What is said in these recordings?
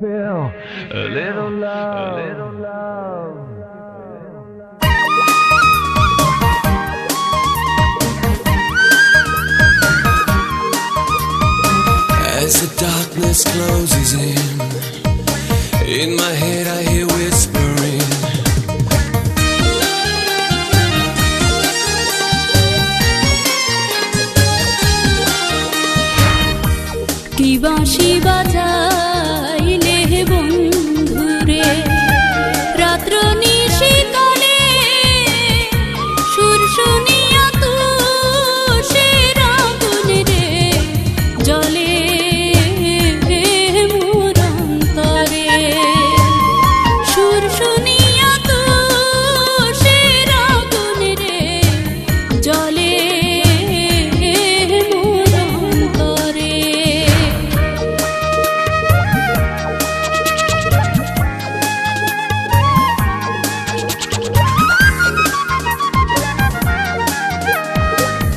feel a little love, a little love. As the darkness closes in, in my head I hear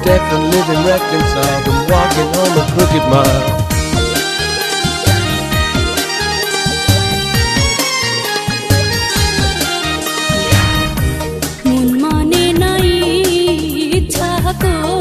death and living reconciled and walking home a crooked mile. Moon money nai, chako.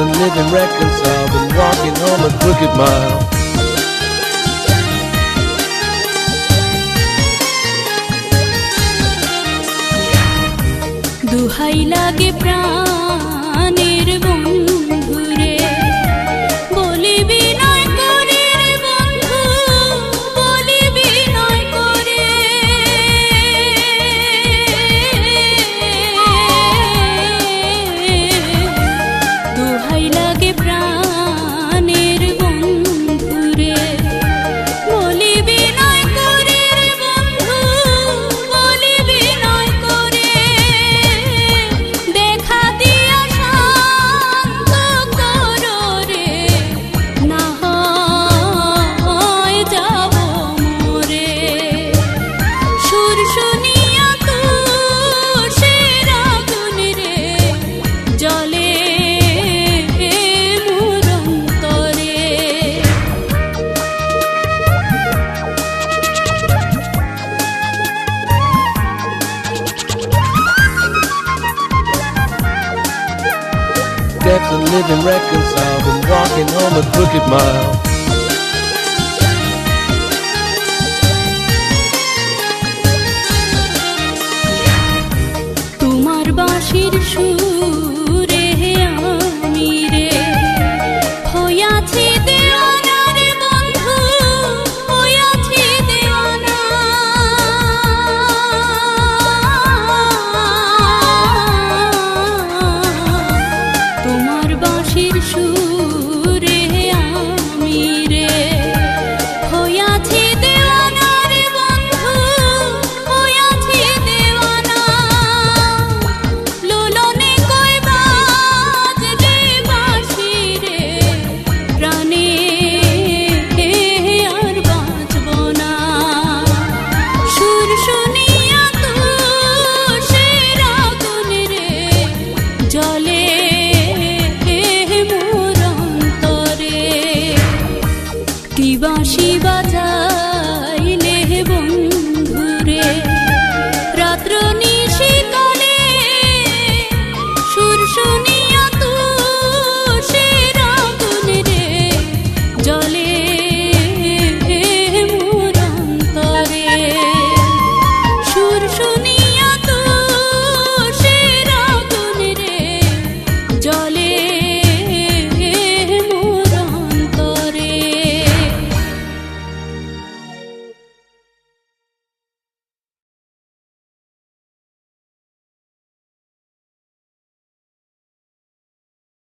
And living reconciled and walking home a crooked mile. দুহাই লাগে প্রাণের বন্ধুরে Deaf and living reconciled and walking home a crooked mile. তোমার বাঁশির সুর বাঁশি বাজাইলে বন্ধুরে। রাত্র